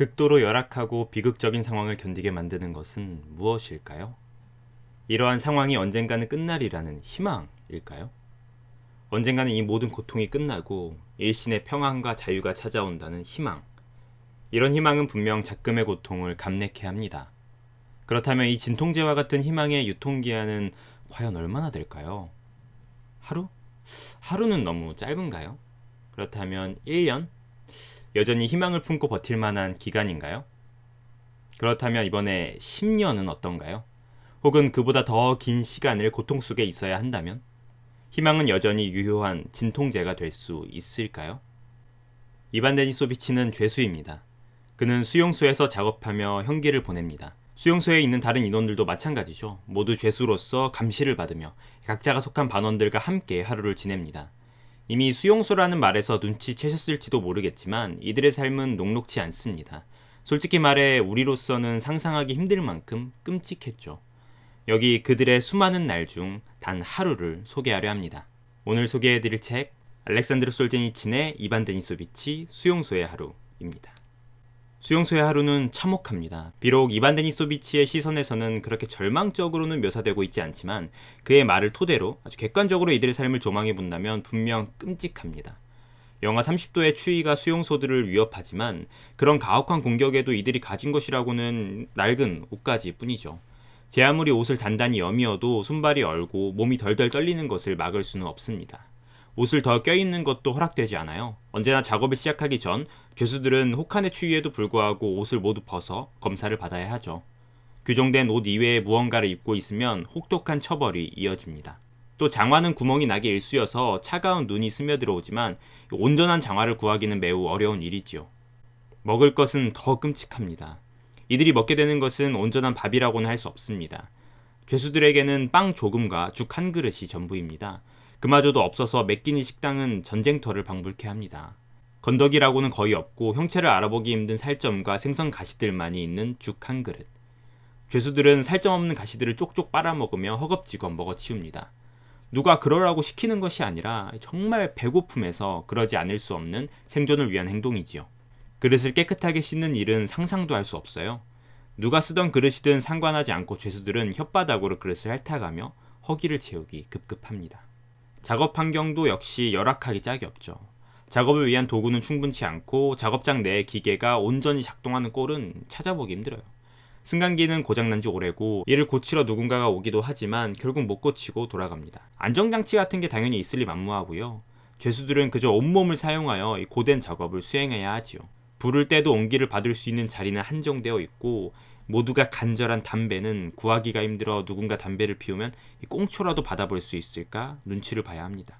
극도로 열악하고 비극적인 상황을 견디게 만드는 것은 무엇일까요? 이러한 상황이 언젠가는 끝날이라는 희망일까요? 언젠가는 이 모든 고통이 끝나고 일신의 평안과 자유가 찾아온다는 희망. 이런 희망은 분명 작금의 고통을 감내케 합니다. 그렇다면 이 진통제와 같은 희망의 유통기한은 과연 얼마나 될까요? 하루? 하루는 너무 짧은가요? 그렇다면 1년? 여전히 희망을 품고 버틸 만한 기간인가요? 그렇다면 이번에 10년은 어떤가요? 혹은 그보다 더 긴 시간을 고통 속에 있어야 한다면? 희망은 여전히 유효한 진통제가 될 수 있을까요? 이반 데니소비치는 죄수입니다. 그는 수용소에서 작업하며 형기를 보냅니다. 수용소에 있는 다른 인원들도 마찬가지죠. 모두 죄수로서 감시를 받으며 각자가 속한 반원들과 함께 하루를 지냅니다. 이미 수용소라는 말에서 눈치채셨을지도 모르겠지만 이들의 삶은 녹록지 않습니다. 솔직히 말해 우리로서는 상상하기 힘들 만큼 끔찍했죠. 여기 그들의 수많은 날 중 단 하루를 소개하려 합니다. 오늘 소개해드릴 책 알렉산드르 솔제니친의 이반 데니소비치 수용소의 하루입니다. 수용소의 하루는 참혹합니다. 비록 이반 데니소비치의 시선에서는 그렇게 절망적으로는 묘사되고 있지 않지만 그의 말을 토대로 아주 객관적으로 이들의 삶을 조망해 본다면 분명 끔찍합니다. 영하 30도의 추위가 수용소들을 위협하지만 그런 가혹한 공격에도 이들이 가진 것이라고는 낡은 옷가지 뿐이죠. 제 아무리 옷을 단단히 여미어도 손발이 얼고 몸이 덜덜 떨리는 것을 막을 수는 없습니다. 옷을 더 껴입는 것도 허락되지 않아요. 언제나 작업을 시작하기 전 죄수들은 혹한의 추위에도 불구하고 옷을 모두 벗어 검사를 받아야 하죠. 규정된 옷 이외에 무언가를 입고 있으면 혹독한 처벌이 이어집니다. 또 장화는 구멍이 나기 일쑤여서 차가운 눈이 스며들어오지만 온전한 장화를 구하기는 매우 어려운 일이지요. 먹을 것은 더 끔찍합니다. 이들이 먹게 되는 것은 온전한 밥이라고는 할 수 없습니다. 죄수들에게는 빵 조금과 죽 한 그릇이 전부입니다. 그마저도 없어서 맥기니 식당은 전쟁터를 방불케 합니다. 건더기라고는 거의 없고 형체를 알아보기 힘든 살점과 생선 가시들만이 있는 죽 한 그릇. 죄수들은 살점 없는 가시들을 쪽쪽 빨아먹으며 허겁지겁 먹어치웁니다. 누가 그러라고 시키는 것이 아니라 정말 배고픔에서 그러지 않을 수 없는 생존을 위한 행동이지요. 그릇을 깨끗하게 씻는 일은 상상도 할 수 없어요. 누가 쓰던 그릇이든 상관하지 않고 죄수들은 혓바닥으로 그릇을 핥아가며 허기를 채우기 급급합니다. 작업 환경도 역시 열악하기 짝이 없죠. 작업을 위한 도구는 충분치 않고 작업장 내 기계가 온전히 작동하는 꼴은 찾아보기 힘들어요. 승강기는 고장난 지 오래고 이를 고치러 누군가가 오기도 하지만 결국 못 고치고 돌아갑니다. 안정장치 같은 게 당연히 있을 리 만무하고요. 죄수들은 그저 온몸을 사용하여 고된 작업을 수행해야 하지요. 불을 때도 온기를 받을 수 있는 자리는 한정되어 있고 모두가 간절한 담배는 구하기가 힘들어 누군가 담배를 피우면 꽁초라도 받아볼 수 있을까 눈치를 봐야 합니다.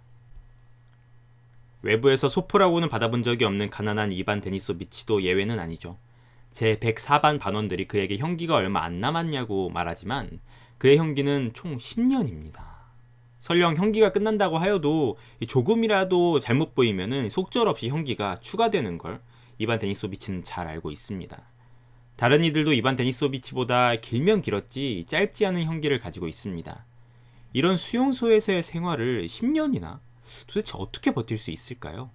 외부에서 소포라고는 받아본 적이 없는 가난한 이반 데니소비치도 예외는 아니죠. 제 104반 반원들이 그에게 형기가 얼마 안 남았냐고 말하지만 그의 형기는 총 10년입니다. 설령 형기가 끝난다고 하여도 조금이라도 잘못 보이면 속절없이 형기가 추가되는 걸 이반 데니소비치는 잘 알고 있습니다. 다른 이들도 이반 데니소비치보다 길면 길었지 짧지 않은 형기를 가지고 있습니다. 이런 수용소에서의 생활을 10년이나 도대체 어떻게 버틸 수 있을까요?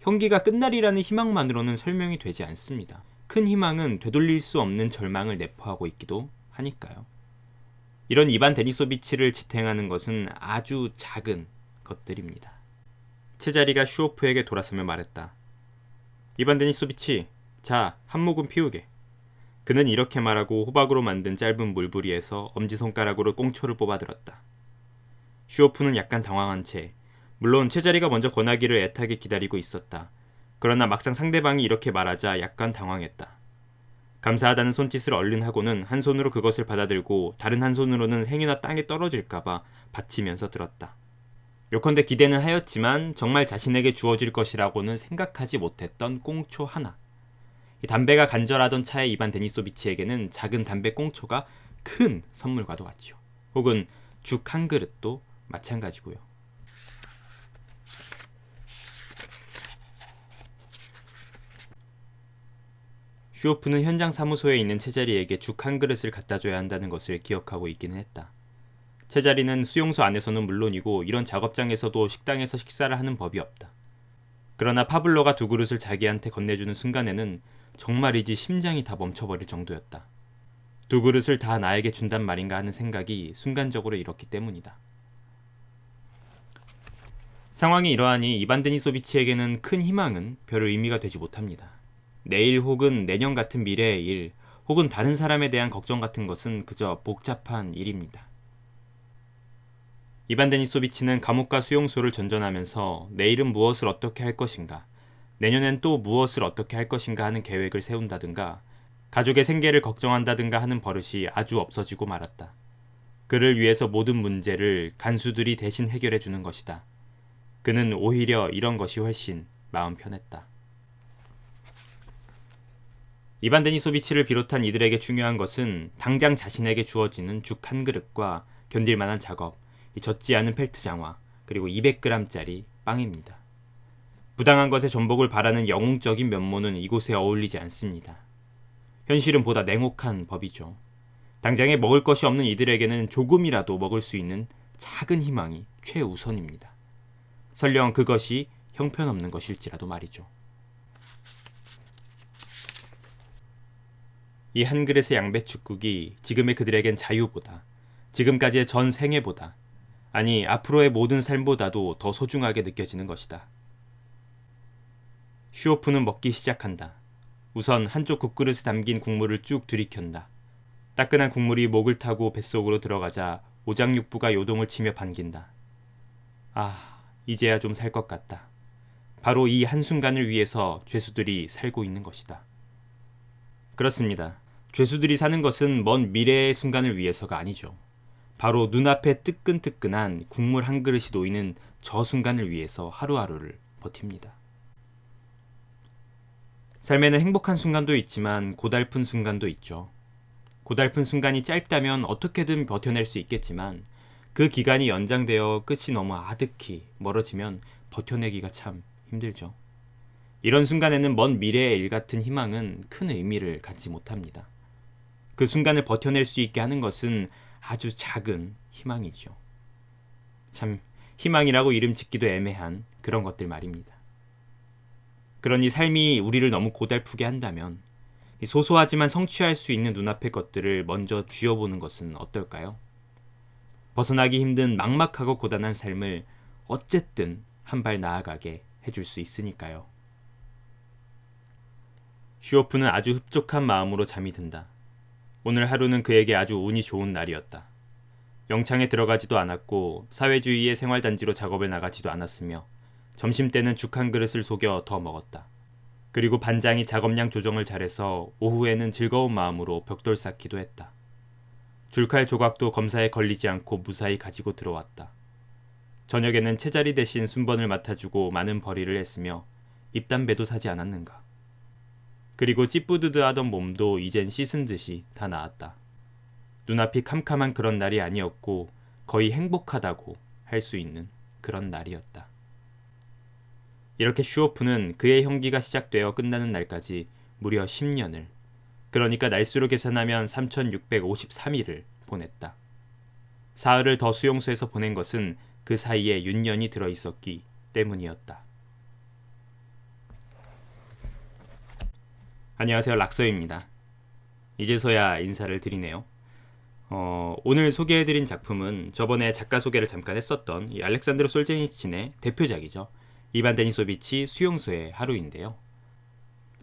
형기가 끝날이라는 희망만으로는 설명이 되지 않습니다. 큰 희망은 되돌릴 수 없는 절망을 내포하고 있기도 하니까요. 이런 이반 데니소비치를 지탱하는 것은 아주 작은 것들입니다. 체자리가 슈오프에게 돌아서며 말했다. 이반 데니소비치, 자, 한 모금 피우게. 그는 이렇게 말하고 호박으로 만든 짧은 물부리에서 엄지손가락으로 꽁초를 뽑아들었다. 슈오프는 약간 당황한 채, 물론 체자리가 먼저 권하기를 애타게 기다리고 있었다. 그러나 막상 상대방이 이렇게 말하자 약간 당황했다. 감사하다는 손짓을 얼른 하고는 한 손으로 그것을 받아들고 다른 한 손으로는 행위나 땅에 떨어질까봐 받치면서 들었다. 요컨대 기대는 하였지만 정말 자신에게 주어질 것이라고는 생각하지 못했던 꽁초 하나. 이 담배가 간절하던 차에 입안 데니소비치에게는 작은 담배 꽁초가 큰 선물과도 같죠. 혹은 죽 한 그릇도 마찬가지고요. 슈오프는 현장 사무소에 있는 채자리에게 죽 한 그릇을 갖다 줘야 한다는 것을 기억하고 있기는 했다. 제자리는 수용소 안에서는 물론이고 이런 작업장에서도 식당에서 식사를 하는 법이 없다. 그러나 파블로가 두 그릇을 자기한테 건네주는 순간에는 정말이지 심장이 다 멈춰버릴 정도였다. 두 그릇을 다 나에게 준단 말인가 하는 생각이 순간적으로 일었기 때문이다. 상황이 이러하니 이반 데니소비치에게는 큰 희망은 별 의미가 되지 못합니다. 내일 혹은 내년 같은 미래의 일, 혹은 다른 사람에 대한 걱정 같은 것은 그저 복잡한 일입니다. 이반 데니소비치는 감옥과 수용소를 전전하면서 내일은 무엇을 어떻게 할 것인가, 내년엔 또 무엇을 어떻게 할 것인가 하는 계획을 세운다든가, 가족의 생계를 걱정한다든가 하는 버릇이 아주 없어지고 말았다. 그를 위해서 모든 문제를 간수들이 대신 해결해 주는 것이다. 그는 오히려 이런 것이 훨씬 마음 편했다. 이반 데니소비치를 비롯한 이들에게 중요한 것은 당장 자신에게 주어지는 죽 한 그릇과 견딜 만한 작업, 이 젖지 않은 펠트 장화, 그리고 200g짜리 빵입니다. 부당한 것에 전복을 바라는 영웅적인 면모는 이곳에 어울리지 않습니다. 현실은 보다 냉혹한 법이죠. 당장에 먹을 것이 없는 이들에게는 조금이라도 먹을 수 있는 작은 희망이 최우선입니다. 설령 그것이 형편없는 것일지라도 말이죠. 이 한 그릇의 양배추국이 지금의 그들에겐 자유보다, 지금까지의 전 생애보다, 아니 앞으로의 모든 삶보다도 더 소중하게 느껴지는 것이다. 슈오프는 먹기 시작한다. 우선 한쪽 국그릇에 담긴 국물을 쭉 들이켠다. 따끈한 국물이 목을 타고 뱃속으로 들어가자 오장육부가 요동을 치며 반긴다. 아, 이제야 좀 살 것 같다. 바로 이 한순간을 위해서 죄수들이 살고 있는 것이다. 그렇습니다. 죄수들이 사는 것은 먼 미래의 순간을 위해서가 아니죠. 바로 눈앞에 뜨끈뜨끈한 국물 한 그릇이 놓이는 저 순간을 위해서 하루하루를 버팁니다. 삶에는 행복한 순간도 있지만 고달픈 순간도 있죠. 고달픈 순간이 짧다면 어떻게든 버텨낼 수 있겠지만 그 기간이 연장되어 끝이 너무 아득히 멀어지면 버텨내기가 참 힘들죠. 이런 순간에는 먼 미래의 일 같은 희망은 큰 의미를 갖지 못합니다. 그 순간을 버텨낼 수 있게 하는 것은 아주 작은 희망이죠. 참 희망이라고 이름 짓기도 애매한 그런 것들 말입니다. 그러니 삶이 우리를 너무 고달프게 한다면 소소하지만 성취할 수 있는 눈앞의 것들을 먼저 쥐어보는 것은 어떨까요? 벗어나기 힘든 막막하고 고단한 삶을 어쨌든 한 발 나아가게 해줄 수 있으니까요. 슈오프는 아주 흡족한 마음으로 잠이 든다. 오늘 하루는 그에게 아주 운이 좋은 날이었다. 영창에 들어가지도 않았고 사회주의의 생활단지로 작업에 나가지도 않았으며 점심때는 죽 한 그릇을 속여 더 먹었다. 그리고 반장이 작업량 조정을 잘해서 오후에는 즐거운 마음으로 벽돌 쌓기도 했다. 줄칼 조각도 검사에 걸리지 않고 무사히 가지고 들어왔다. 저녁에는 채자리 대신 순번을 맡아주고 많은 벌이를 했으며 입담배도 사지 않았는가. 그리고 찌뿌드드하던 몸도 이젠 씻은 듯이 다 나았다. 눈앞이 캄캄한 그런 날이 아니었고 거의 행복하다고 할 수 있는 그런 날이었다. 이렇게 슈오프는 그의 형기가 시작되어 끝나는 날까지 무려 10년을 그러니까 날수로 계산하면 3653일을 보냈다. 사흘을 더 수용소에서 보낸 것은 그 사이에 윤년이 들어 있었기 때문이었다. 안녕하세요. 락서입니다. 이제서야 인사를 드리네요. 어, 오늘 소개해드린 작품은 저번에 작가 소개를 잠깐 했었던 이 알렉산드로 솔제니친의 대표작이죠. 이반 데니소비치 수용소의 하루인데요.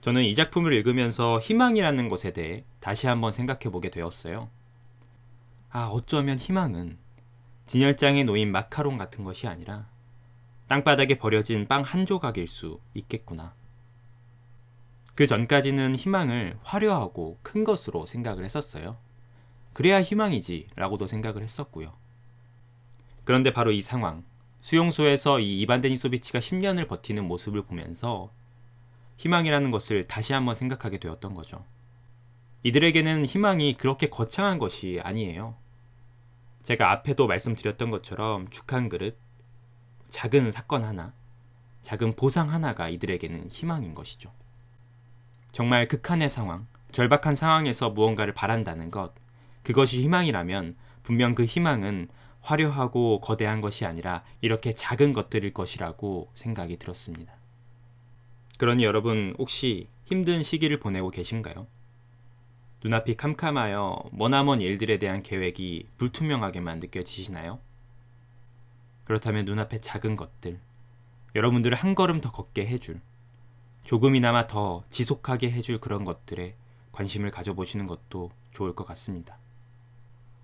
저는 이 작품을 읽으면서 희망이라는 것에 대해 다시 한번 생각해 보게 되었어요. 아, 어쩌면 희망은 진열장에 놓인 마카롱 같은 것이 아니라 땅바닥에 버려진 빵 한 조각일 수 있겠구나. 그 전까지는 희망을 화려하고 큰 것으로 생각을 했었어요. 그래야 희망이지 라고도 생각을 했었고요. 그런데 바로 이 상황, 수용소에서 이 이반 데니소비치가 10년을 버티는 모습을 보면서 희망이라는 것을 다시 한번 생각하게 되었던 거죠. 이들에게는 희망이 그렇게 거창한 것이 아니에요. 제가 앞에도 말씀드렸던 것처럼 죽한 그릇, 작은 사건 하나, 작은 보상 하나가 이들에게는 희망인 것이죠. 정말 극한의 상황, 절박한 상황에서 무언가를 바란다는 것, 그것이 희망이라면 분명 그 희망은 화려하고 거대한 것이 아니라 이렇게 작은 것들일 것이라고 생각이 들었습니다. 그러니 여러분 혹시 힘든 시기를 보내고 계신가요? 눈앞이 캄캄하여 머나먼 일들에 대한 계획이 불투명하게만 느껴지시나요? 그렇다면 눈앞의 작은 것들, 여러분들을 한 걸음 더 걷게 해줄, 조금이나마 더 지속하게 해줄 그런 것들에 관심을 가져보시는 것도 좋을 것 같습니다.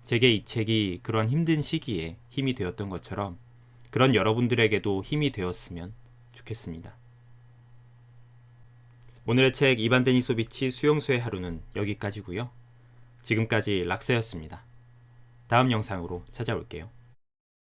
제게 이 책이 그런 힘든 시기에 힘이 되었던 것처럼 그런 여러분들에게도 힘이 되었으면 좋겠습니다. 오늘의 책 이반 데니소비치 수용소의 하루는 여기까지고요. 지금까지 락세였습니다. 다음 영상으로 찾아올게요.